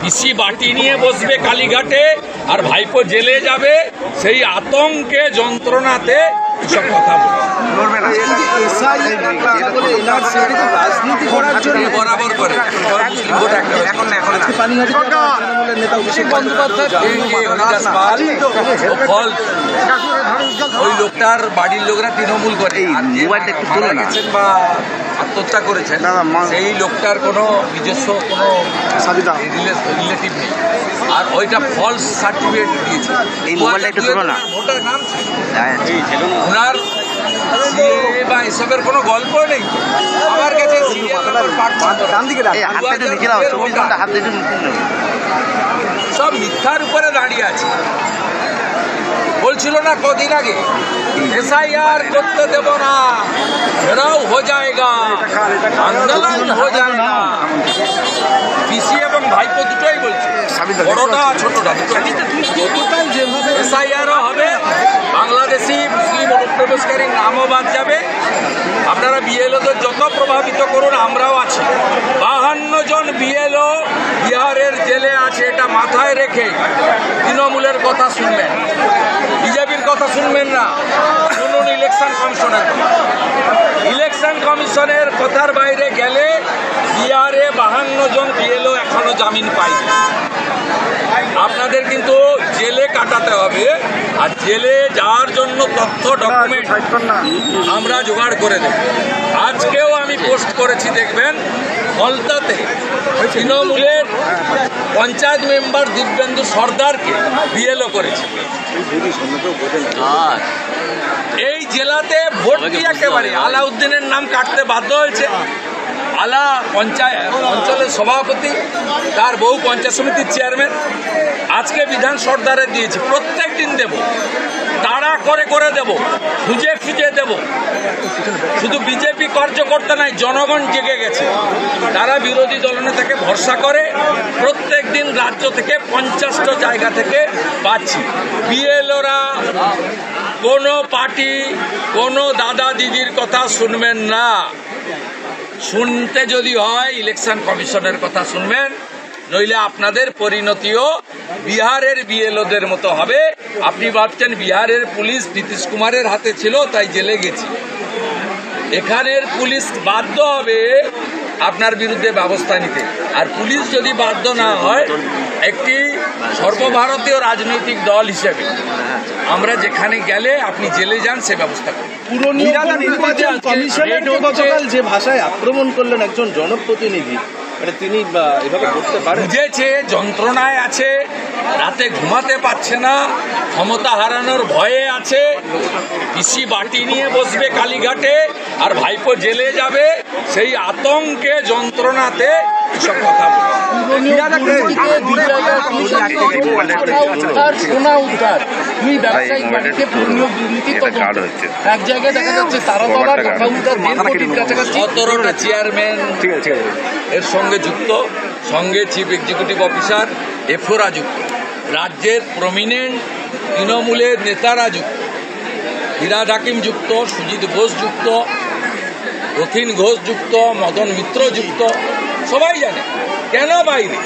পিসি বাটি নিয়ে বসবে কালীঘাটে আর ভাইপো জেলে যাবে সেই আতঙ্কে যন্ত্রণাতে এসব কথা বরাবর করে। এখন এখন ফল লোকটার বাড়ির লোকরা তৃণমূল করে। এই মোবাইলটা একটু মারা তোলো না। বা আত্মহত্যা করেছেন সেই লোকটার কোনো নিজস্ব কোনো রিলেটিভ নেই। আর ওইটা ফলস সার্টিফিকেট দিয়েছে। এই মোবাইলটা একটু তোলো না। ভোটার নাম ওনার CAA বা এসবের কোনো গল্প নেই। আমার কাছে। সব মিথ্যার উপরে দাঁড়িয়ে আছে। বলছিল না কদিন আগে। এসআইআর করতে দেব না। এরাও হো যায়গা আন্দোলন হো যায়গা পিসি এবং ভাইপো দুটোই বলছে। বড়টা ছোটটা গতকাল যেভাবে এসআইআরও হবে বাংলাদেশি মুসলিম অনুপ্রবেশকারী নামও বাদ যাবে। আপনারা বিএলওদের যত প্রভাবিত করুন আমরাও আছি বাহান্ন জন বিএলও বিহারের জেলে আছে এটা মাথায় রেখে তৃণমূলের কথা শুনবেন। বিজেপির কথা শুনবেন না। শুনুন ইলেকশন কমিশনের ইলেকশন কমিশনের কথার বাইরে গেলে বিহারে বাহান্ন জন বিএলও এখনও জামিন পায়নি। আপনাদের কিন্তু জেলে কাটাতে হবে। আর জেলে যাওয়ার জন্য তথ্য ডকুমেন্ট আমরা জোগাড় করে দেব। আজকেও আমি পোস্ট করেছি দেখবেন? ফলতাতে তৃণমূলের পঞ্চায়েত মেম্বার দিব্যেন্দু সর্দারকে বিএলও করেছে। এই জেলাতে ভোট কি একেবারে। আলাউদ্দিনের নাম কাটতে বাধ্য হয়েছে। আলা পঞ্চায়েত অঞ্চলের সভাপতি, তার বহু পঞ্চায়েত সমিতির চেয়ারম্যান আজকে বিধান সর্দারে দিয়েছি প্রত্যেক দিন দেব। তাড়া করে করে দেব, খুঁজে খুঁজে দেব। শুধু বিজেপি কার্যকর্তা নাই, জনগণ জেগে গেছে। তারা বিরোধী দলনেতাকে ভরসা করে প্রত্যেক দিন রাজ্য থেকে পঞ্চাশটা জায়গা থেকে পাচ্ছি। বিএলওরা, কোনো পার্টি, কোনো দাদা দিদির কথা শুনবেন না। শুনতে যদি হয় ইলেকশন কমিশনের কথা শুনবেন, নইলে আপনাদের পরিণতিও বিহারের বিএলওদের মতো হবে। আপনি ভাবছেন বিহারের পুলিশ নীতিশ কুমারের হাতে ছিল, তাই জেলে গেছি। এখানের পুলিশ বাধ্য হবে আপনার বিরুদ্ধে ব্যবস্থা নিতে। আর পুলিশ যদি বাধ্য না হয় একটি সর্বভারতীয় রাজনৈতিক দল হিসেবে আমরা যেখানে গেলে আপনি জেলে যান সে ব্যবস্থা নির্বাচন গতকাল যে ভাষায় আক্রমণ করলেন একজন জনপ্রতিনিধি মানে তিনি এভাবে করতে পারেন? বুঝেছে যন্ত্রণায় আছে রাতে ঘুমাতে পারছে না ক্ষমতা হারানোর ভয়ে আছে পিসি বাটি নিয়ে বসবে কালীঘাটে আর ভাইপো জেলে যাবে সেই আতঙ্কে যন্ত্রণাতে এসব কথা বলছে। দুই ব্যবসায়িক বাড়িতে একটু দুর্নীতি তদন্ত এক জায়গায় দেখা যাচ্ছে তারাতলা টাকা দেড় কোটির কাছাকাছি সতেরোটা চেয়ারম্যান ঠিক আছে ঠিক আছে। এর সঙ্গে যুক্ত সঙ্গে চিফ এক্সিকিউটিভ অফিসার এফোরা যুক্ত। রাজ্যের প্রমিনেন্ট তৃণমূলের নেতারা যুক্ত। হীরা হাকিম যুক্ত সুজিত ঘোষ যুক্ত রথিন ঘোষ যুক্ত মদন মিত্র যুক্ত। সবাই জানে। কেন বাইরে?